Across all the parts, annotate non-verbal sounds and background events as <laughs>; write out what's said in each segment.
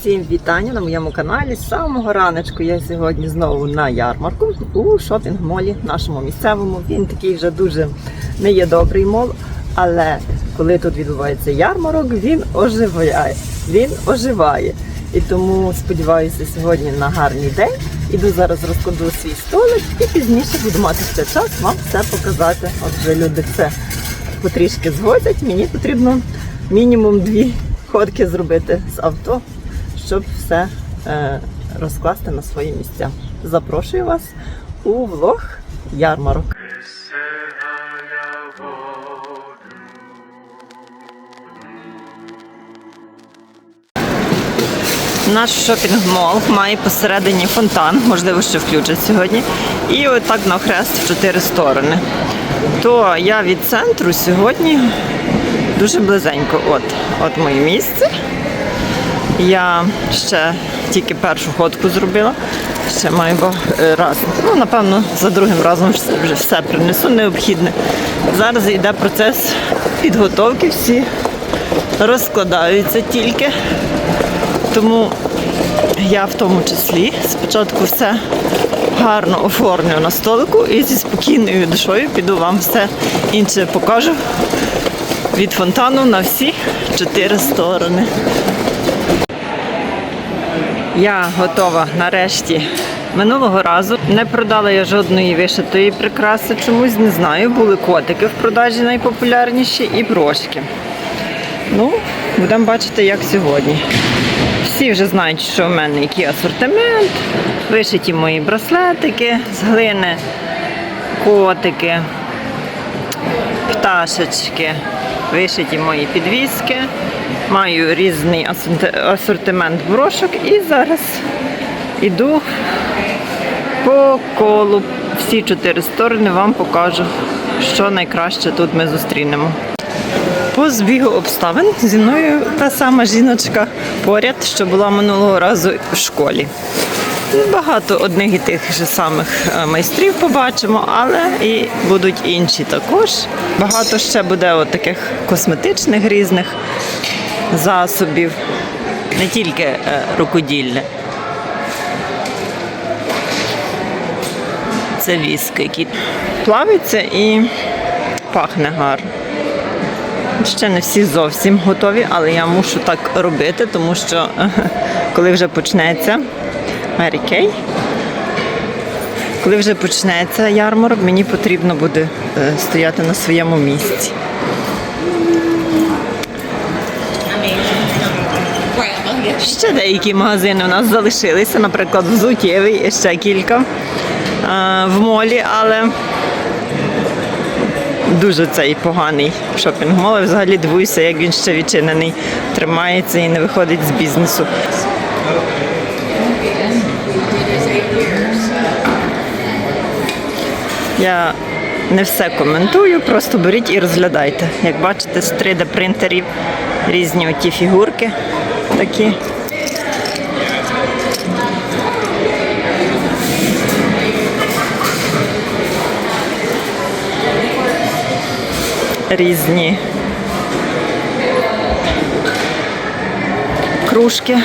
Всім вітання на моєму каналі. З самого раночку я сьогодні знову на ярмарку у шопінг-молі нашому місцевому. Він такий вже дуже не є добрий мол, але коли тут відбувається ярмарок, він оживає. Він оживає. І тому сподіваюся сьогодні на гарний день. Іду зараз розкладу свій столик і пізніше буду мати ще час вам все показати. От вже люди все потрішки звозять. Мені потрібно мінімум дві ходки зробити з авто, щоб все е, розкласти на свої місця. Запрошую вас у влог ярмарок. Наш шопінг-мол має посередині фонтан, можливо, що включать сьогодні. І отак навхрест в чотири сторони. То я від центру сьогодні дуже близенько. От, от моє місце. Я ще тільки першу ходку зробила. Ще маю е, раз. Ну, напевно, за другим разом вже все принесу необхідне. Зараз йде процес підготовки, всі розкладаються тільки. Тому я в тому числі спочатку все гарно оформлю на столику і зі спокійною душою піду вам все інше покажу від фонтану на всі чотири сторони. Я готова нарешті. Минулого разу не продала я жодної вишитої прикраси, чомусь не знаю. Були котики в продажі найпопулярніші і брошки. Ну, будемо бачити, як сьогодні. Всі вже знають, що в мене який асортимент, вишиті мої браслетики з глини, котики, пташечки, вишиті мої підвіски. Маю різний асортимент брошок і зараз іду по колу всі чотири сторони вам покажу, що найкраще тут ми зустрінемо. По збігу обставин зі мною та сама жіночка поряд, що була минулого разу в школі. Багато одних і тих же самих е, майстрів побачимо, але і будуть інші також. Багато ще буде от таких косметичних різних засобів, не тільки е, рукоділля. Це віск, який плавиться і пахне гарно. Ще не всі зовсім готові, але я мушу так робити, тому що <laughs> коли вже почнеться Мері Кей, коли вже почнеться ярмарок, мені потрібно буде е, стояти на своєму місці. Ще деякі магазини у нас залишилися, наприклад, взуттєвий і ще кілька в молі, але дуже цей поганий шопінг-мол. Я Взагалі дивуюся, як він ще відчинений, тримається і не виходить з бізнесу. Я не все коментую, просто беріть і розглядайте. Як бачите, з 3D принтерів різні оті фігурки такі. різні кружки.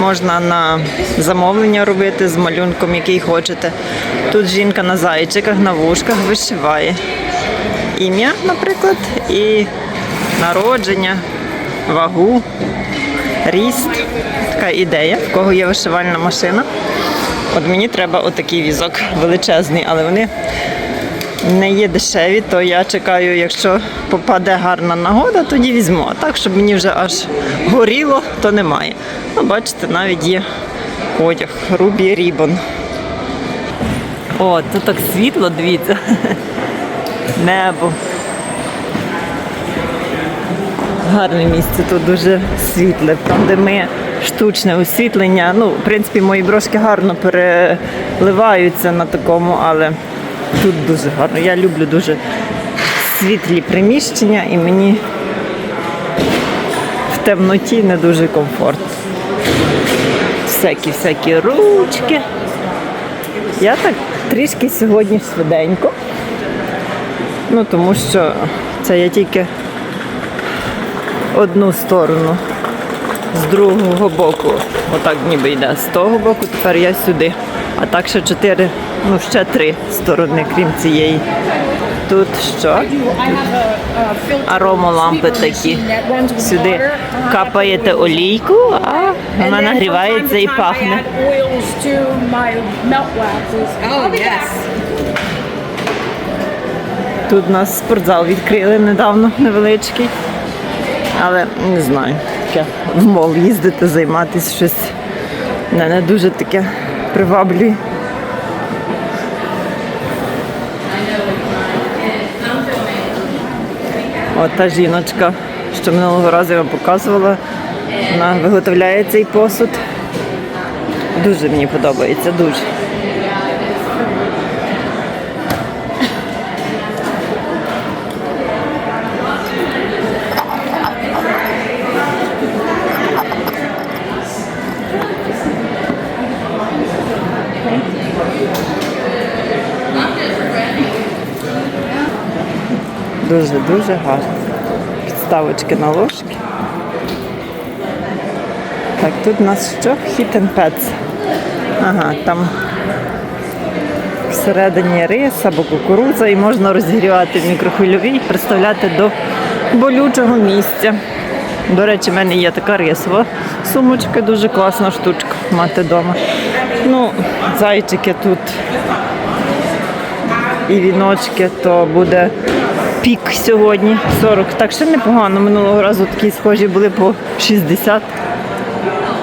Можна на замовлення робити з малюнком, який хочете. Тут жінка на зайчиках, на вушках вишиває ім'я, наприклад, і народження, вагу, ріст. Така ідея, в кого є вишивальна машина. От мені треба отакий візок величезний, але вони не є дешеві, то я чекаю, якщо попаде гарна нагода, тоді візьму. А так, щоб мені вже аж горіло, то немає. Ну, бачите, навіть є одяг, Рубі Рібон. О, тут так світло, дивіться. <laughs> Небо. Гарне місце, тут дуже світле. Там, де ми штучне освітлення. Ну, в принципі, мої брошки гарно переливаються на такому, але тут дуже гарно. Я люблю дуже світлі приміщення і мені в темноті не дуже комфортно. Всякі всякі ручки. Я так трішки сьогодні швиденько. Ну, тому що це я тільки одну сторону з другого боку. Отак ніби йде з того боку, тепер я сюди. А так ще чотири, ну ще три сторони, крім цієї. Тут що? Аромалампи такі. Сюди капаєте олійку, а вона нагрівається і пахне. Тут у нас спортзал відкрили недавно невеличкий. Але не знаю, таке в мол їздити, займатися щось не, не дуже таке приваблює. От та жіночка, що минулого разу я вам показувала, вона виготовляє цей посуд. Дуже мені подобається, дуже. Дуже-дуже гарно. Підставочки на ложки. Так, тут у нас що? Hit and Pets. Ага, там всередині рис або кукурудза і можна розігрівати в мікрохвильовій і приставляти до болючого місця. До речі, в мене є така рисова сумочка, дуже класна штучка мати вдома. Ну, зайчики тут і віночки, то буде пік сьогодні 40. Так ще непогано. Минулого разу такі схожі були по 60.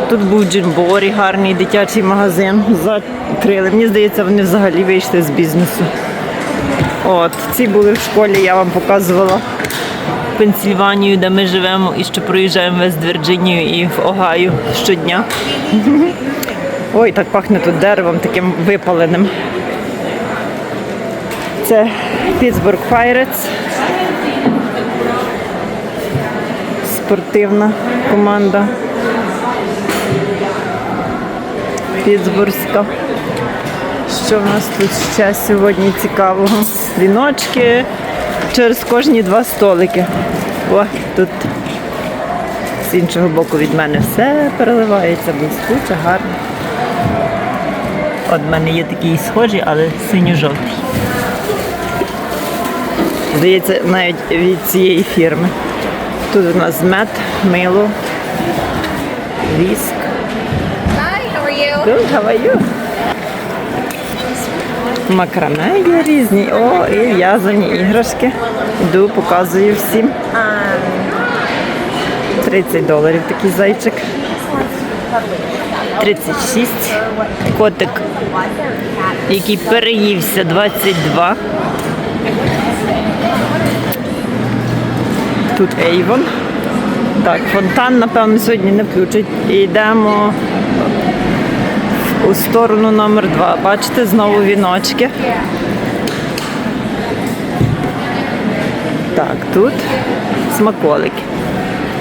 Тут був Джимборі, гарний дитячий магазин. Закрили. Мені здається, вони взагалі вийшли з бізнесу. От, ці були в школі, я вам показувала Пенсільванію, де ми живемо, і що проїжджаємо весь Вірджинію і в Огайо щодня. <laughs> Ой, так пахне тут деревом таким випаленим. Це Pittsburgh Pirates. Спортивна команда. Пітсбурзька. Що в нас тут ще сьогодні цікавого? Віночки через кожні два столики. О, тут з іншого боку від мене все переливається, блискуче, гарно. От в мене є такий схожий, але синьо-жовтий. Здається, навіть від цієї фірми. Тут у нас мед, мило, віск. Hi, how are you? Good, how are you? Макраме є різні. О, і в'язані іграшки. Йду, показую всім. 30 доларів такий зайчик. 36. Котик, який переївся 22. Тут Avon. Так, фонтан, напевно, сьогодні не включать. І йдемо у сторону номер 2. Бачите, знову віночки. Так, тут смаколики.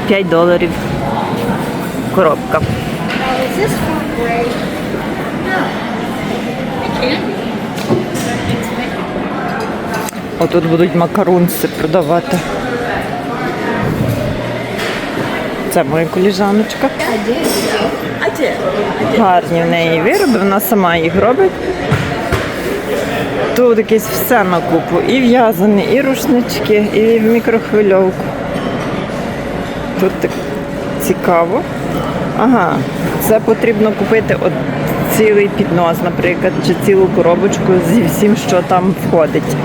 5 доларів. Коробка. Отут будуть макарунси продавати. Це моя коліжаночка. Гарні в неї вироби, вона сама їх робить. Тут якесь все на купу. І в'язані, і рушнички, і в мікрохвильовку. Тут так цікаво. Ага, це потрібно купити от цілий піднос, наприклад, чи цілу коробочку зі всім, що там входить.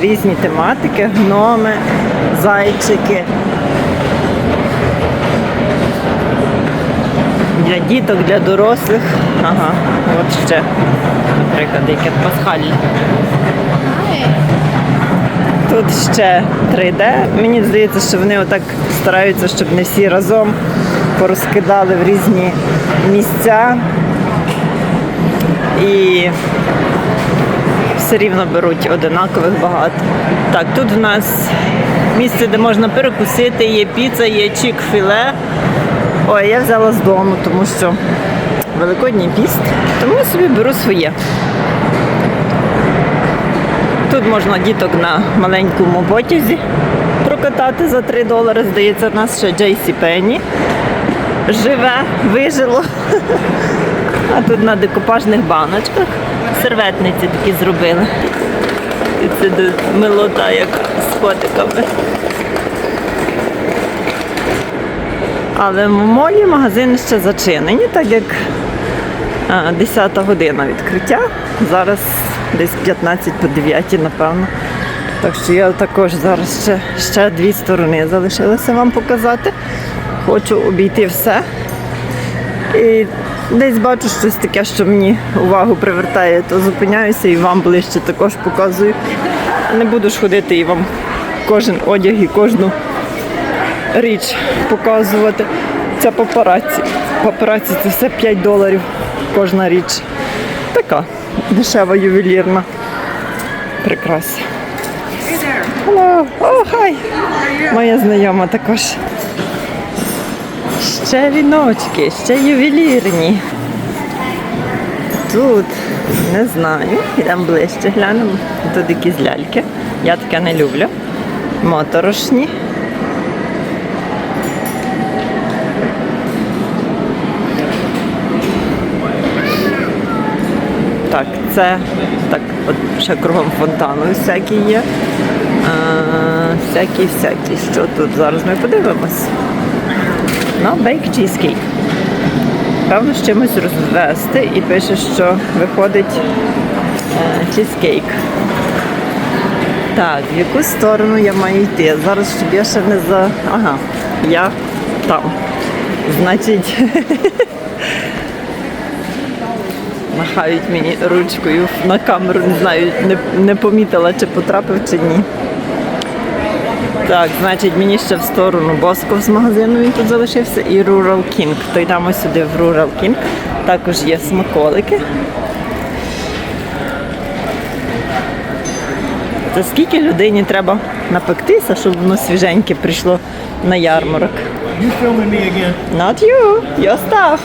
Різні тематики, гноми, зайчики. Для діток, для дорослих. Ага, от ще, наприклад, яке пасхальне. Тут ще 3D. Мені здається, що вони отак стараються, щоб не всі разом порозкидали в різні місця. І все рівно беруть одинакових багато. Так, тут в нас місце, де можна перекусити, є піца, є чік-філе. Ой, я взяла з дому, тому що Великодній піст, тому я собі беру своє. Тут можна діток на маленькому потязі прокатати за 3 долари. Здається, в нас ще JC Penney. живе, вижило. <laughs> А тут на декупажних баночках серветниці такі зробили. І це милота як з котиками. Але молі магазини ще зачинені, так як 10 година відкриття. Зараз десь 15 по 9, напевно. Так що я також зараз ще, ще дві сторони залишилося вам показати. Хочу обійти все. І десь бачу щось таке, що мені увагу привертає, то зупиняюся і вам ближче також показую. Не буду ж ходити і вам кожен одяг і кожну річ показувати. Це папараці. Папараці це все 5 доларів кожна річ. Така дешева ювелірна. Прикраса. Hello. О, хай! Моя знайома також. Ще віночки, ще ювелірні. Тут не знаю, йдемо ближче, глянемо. Тут якісь ляльки. Я таке не люблю. Моторошні. Так, це так, от ще кругом фонтану всякі є. А, всякі, всякі. Що тут зараз ми подивимось? На бейк чізкейк. Певно, з чимось розвести і пише, що виходить чізкейк. Так, в яку сторону я маю йти? Зараз щоб я ще не за. Ага, я там. Значить, <laughs> махають мені ручкою на камеру, не знаю, не, не помітила, чи потрапив, чи ні. Так, значить, мені ще в сторону Босков з магазину він тут залишився і Rural King. То йдемо сюди в Rural King. Також є смаколики. Це скільки людині треба напектися, щоб воно свіженьке прийшло на ярмарок? You filming me again? Not you, your stuff.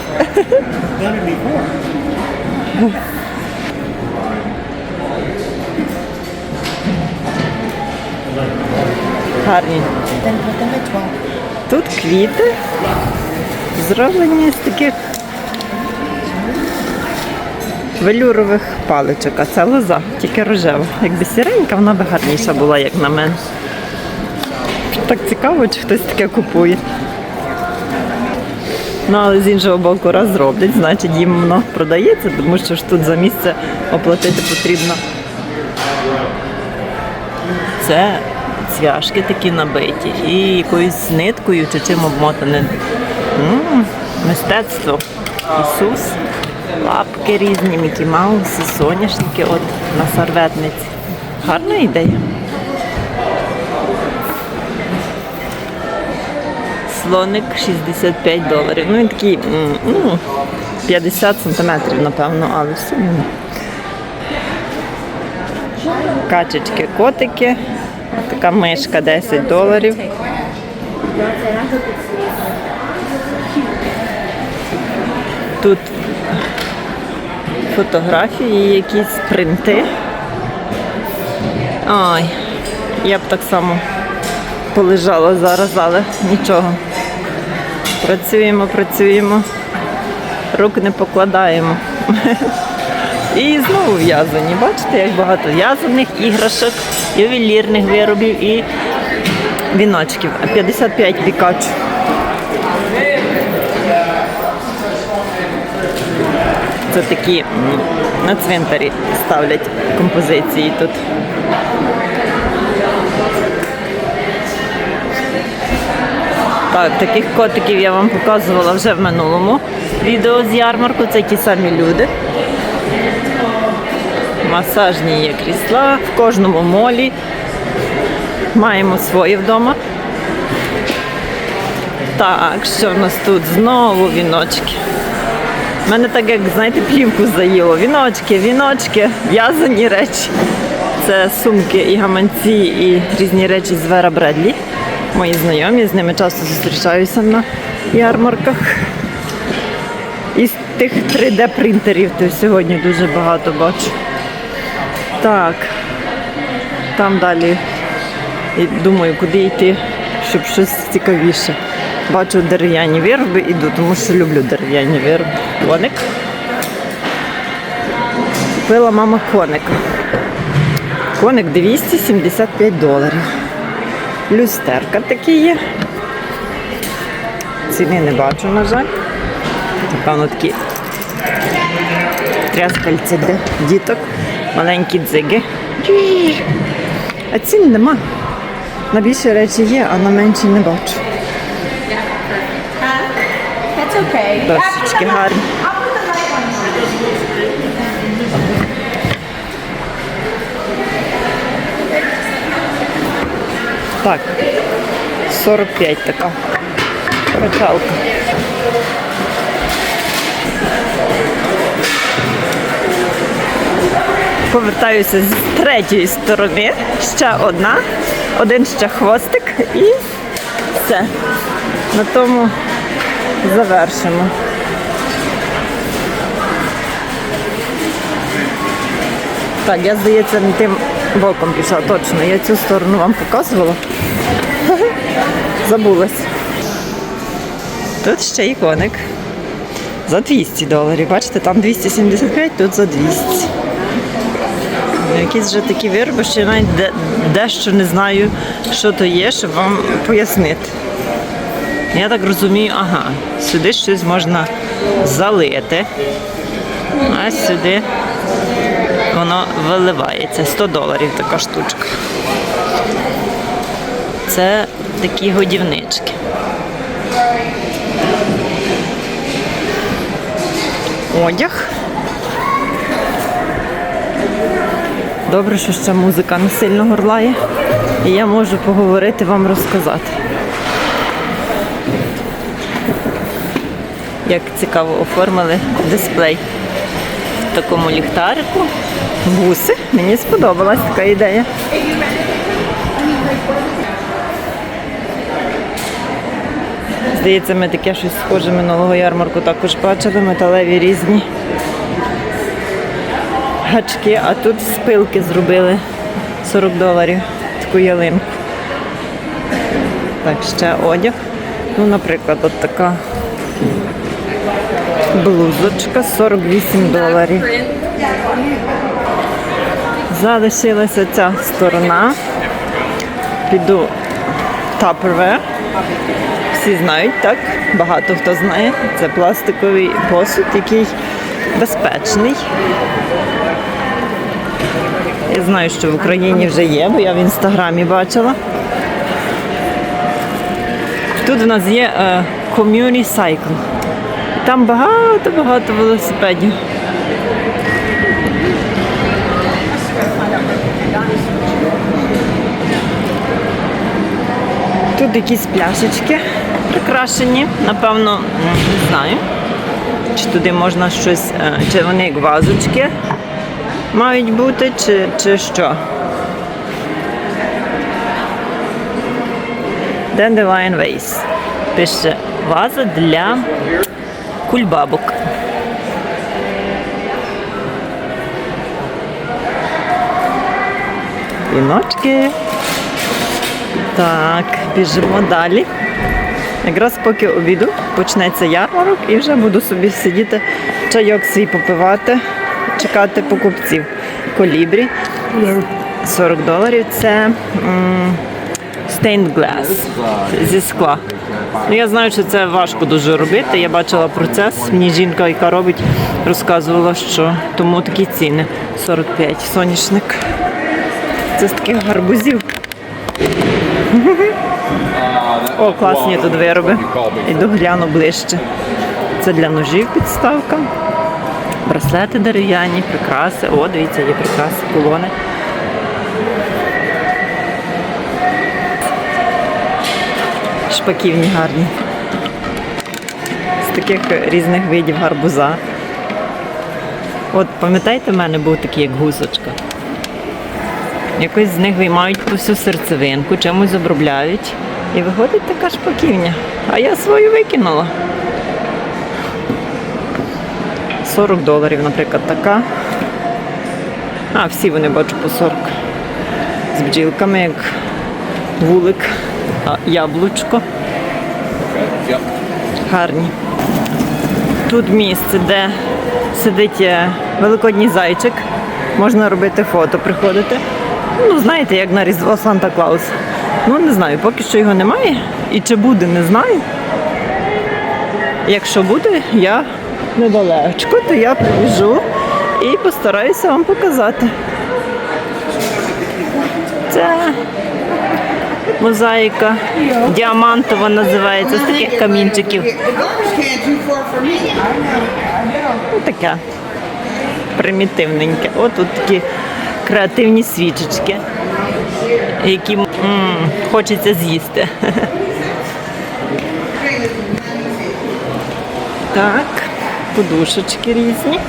Гарні. Then put them at 12. Тут квіти зроблені з таких велюрових паличок, а це лоза, тільки рожева. Якби сіренька, вона би гарніша була, як на мене. Так цікаво, чи хтось таке купує. Ну, але з іншого боку, раз зроблять, значить їм воно продається, тому що ж тут за місце оплатити потрібно. Це цвяшки такі набиті і якоюсь ниткою чи чим обмотане. Мистецтво. Ісус, лапки різні, Мікі Мауси, соняшники от на серветниці. Гарна ідея. Слоник 65 доларів. Ну він такий ну, 50 сантиметрів, напевно, але все. Качечки, котики. Така мишка 10 доларів. Тут фотографії, якісь принти. Ой, я б так само полежала зараз, але нічого. Працюємо, працюємо, рук не покладаємо. І знову в'язані. Бачите, як багато в'язаних іграшок, ювелірних виробів і віночків. А 55 пікач. Це такі на цвинтарі ставлять композиції тут. Так, таких котиків я вам показувала вже в минулому відео з ярмарку. Це ті самі люди. Масажні є крісла в кожному молі. Маємо свої вдома. Так, що в нас тут? Знову віночки. У мене так, як, знаєте, плівку заїло. Віночки, віночки, в'язані речі. Це сумки і гаманці, і різні речі з Вера Бредлі. Мої знайомі, з ними часто зустрічаюся на ярмарках. Із тих 3D-принтерів то сьогодні дуже багато бачу. Так. Там далі і думаю, куди йти, щоб щось цікавіше Бачу дерев'яні вироби, іду, тому що люблю дерев'яні вироби. Коник. Купила мама коника. Коник 275 доларів. Люстерка такі є. Ціни не бачу, на жаль. Напевно, такі тряскальці для діток, маленькі дзиги. А цін нема. На більше речі є, а на менші не бачу. Досочки гарні. Так, 45 така качалка. Повертаюся з третьої сторони. Ще одна, один ще хвостик і все. На тому завершимо. Так, я, здається, не тим боком пішла, точно. Я цю сторону вам показувала. <laughs> Забулась. Тут ще іконик. За 200 доларів. Бачите, там 275, тут за 200. Ну, Якісь вже такі вироби, що я навіть де- дещо не знаю, що то є, щоб вам пояснити. Я так розумію, ага, сюди щось можна залити, а сюди воно виливається. 100 доларів така штучка. Це такі годівнички. Одяг. Добре, що ще музика не сильно горлає. І я можу поговорити, вам розказати. Як цікаво оформили дисплей такому ліхтарику. Буси. Мені сподобалась така ідея. Здається, ми таке щось схоже минулого ярмарку також бачили, металеві різні гачки, а тут спилки зробили 40 доларів таку ялинку. Так, ще одяг. Ну, наприклад, от така блузочка 48 доларів. Залишилася ця сторона. Піду Tupperware. Всі знають, так? Багато хто знає. Це пластиковий посуд, який безпечний. Я знаю, що в Україні вже є, бо я в інстаграмі бачила. Тут в нас є е, Community Cycle. Там багато-багато велосипедів. Тут якісь пляшечки прикрашені, напевно, не знаю. Чи туди можна щось, е, чи вони як вазочки мають бути, чи, чи що. Dandelion Vase. Пише ваза для кульбабок. Віночки. Так, біжимо далі. Якраз поки обіду почнеться ярмарок і вже буду собі сидіти, чайок свій попивати, чекати покупців. Колібрі 40 доларів це stained glass зі скла. Ну, я знаю, що це важко дуже робити. Я бачила процес. Мені жінка, яка робить, розказувала, що тому такі ціни 45 соняшник. Це з таких гарбузів. О, класні тут вироби. Іду гляну ближче. Це для ножів підставка. Браслети дерев'яні, прикраси. О, дивіться, є прикраси, колони. Шпаківні гарні. З таких різних видів гарбуза. От пам'ятаєте, в мене був такий, як гусочка. Якось з них виймають всю серцевинку, чимось обробляють. І виходить така шпаківня. А я свою викинула. 40 доларів, наприклад, така. А, всі вони бачу по 40. З бджілками, як вулик, яблучко. Гарні. Тут місце, де сидить е, великодній зайчик. Можна робити фото, приходити. Ну, знаєте, як на Різдво Санта Клаус. Ну, не знаю, поки що його немає. І чи буде, не знаю. Якщо буде, я недалечко, то я прибіжу і постараюся вам показати. Це мозаїка діамантова називається з таких камінчиків. Ну, таке примітивненьке. От тут такі креативні свічечки, які м, хочеться з'їсти. <laughs> Так, подушечки різні.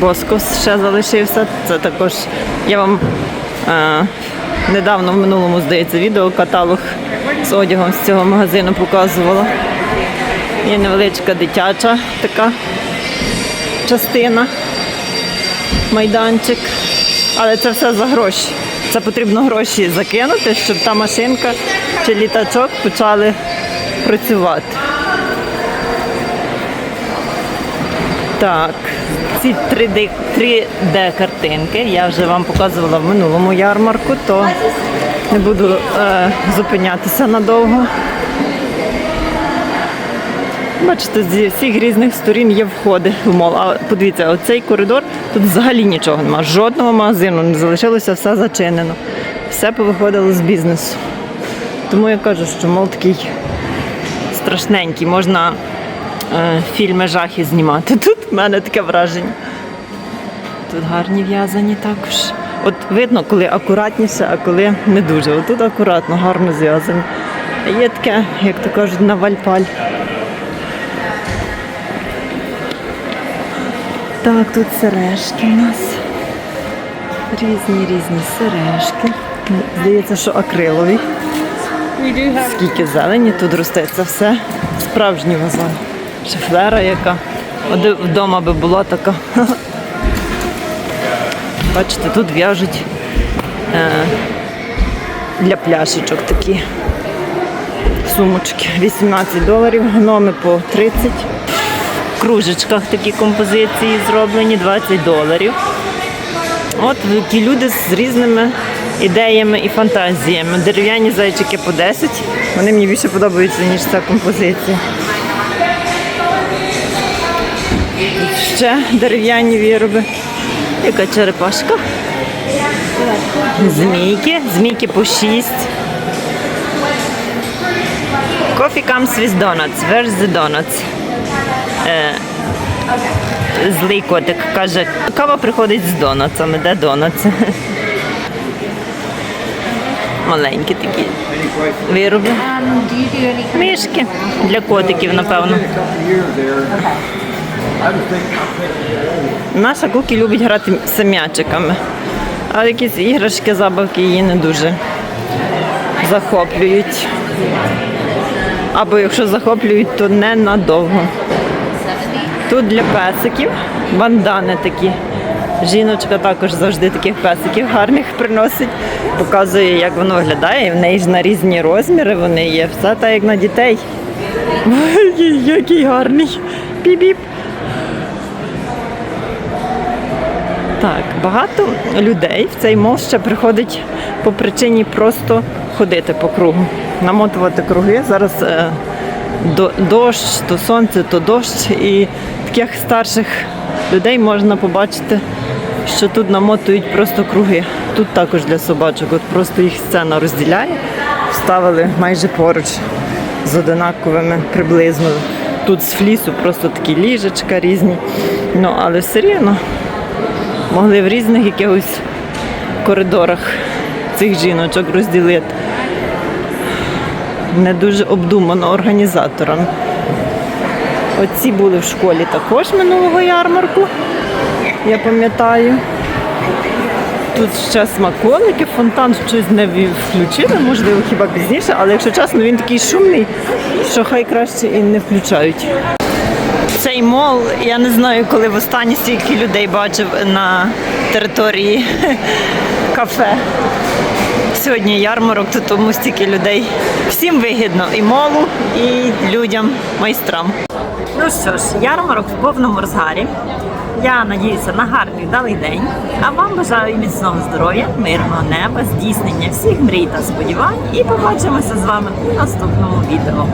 Боскос ще залишився. Це також я вам недавно в минулому, здається, відео каталог з одягом з цього магазину показувала. Є невеличка дитяча така частина, майданчик. Але це все за гроші. Це потрібно гроші закинути, щоб та машинка чи літачок почали працювати. Так, ці 3D, 3D картинки я вже вам показувала в минулому ярмарку, то не буду е, зупинятися надовго. Бачите, зі всіх різних сторін є входи в мол. А подивіться, оцей коридор тут взагалі нічого немає. Жодного магазину не залишилося, все зачинено. Все повиходило з бізнесу. Тому я кажу, що мол такий страшненький. Можна е, фільми жахи знімати. <laughs> Тут в мене таке враження. Тут гарні в'язані також. От видно, коли акуратніше, а коли не дуже. От тут акуратно, гарно зв'язані. Є таке, як то кажуть, на вальпаль. Так, тут сережки у нас. Різні різні сережки. Здається, що акрилові. Скільки зелені тут росте, це все справжній вазон. Шифлера яка. От вдома би була така. <laughs> Бачите, тут в'яжуть е, для пляшечок такі сумочки. 18 доларів, гноми по 30. В кружечках такі композиції зроблені 20 доларів. От такі люди з різними ідеями і фантазіями. Дерев'яні зайчики по 10. Вони мені більше подобаються, ніж ця композиція. Ще дерев'яні вироби. Яка черепашка. Змійки. Змійки по 6. Coffee comes with donuts. Where's the donuts? Е, злий котик каже, кава приходить з донатами. Де донатси? Маленькі такі вироби. Мишки для котиків, напевно. Наша Кукі любить грати з м'ячиками. А якісь іграшки, забавки її не дуже захоплюють. Або якщо захоплюють, то ненадовго. Тут для песиків бандани такі. Жіночка також завжди таких песиків гарних приносить, показує, як воно виглядає. В неї ж на різні розміри вони є. Все так як на дітей. Який гарний. Піп-піп. Так, багато людей в цей мол ще приходить по причині просто ходити по кругу, намотувати круги. Зараз е, до, дощ, то сонце, то дощ. І таких старших людей можна побачити, що тут намотують просто круги. Тут також для собачок. От просто їх сцена розділяє, вставили майже поруч з одинаковими приблизно. Тут з флісу просто такі ліжечка різні. Ну, але все рівно могли в різних якихось коридорах цих жіночок розділити. Не дуже обдумано організаторами. Оці були в школі також минулого ярмарку, я пам'ятаю. Тут ще смаколики, фонтан щось не включили, можливо, хіба пізніше, але якщо чесно, він такий шумний, що хай краще і не включають. Цей мол, я не знаю, коли в останній стільки людей бачив на території <laughs> кафе. сьогодні ярмарок, то тому стільки людей. Всім вигідно і молу, і людям, майстрам. Ну що ж, ярмарок в повному розгарі. Я надіюся на гарний вдалий день. А вам бажаю міцного здоров'я, мирного неба, здійснення всіх мрій та сподівань. І побачимося з вами у наступному відео.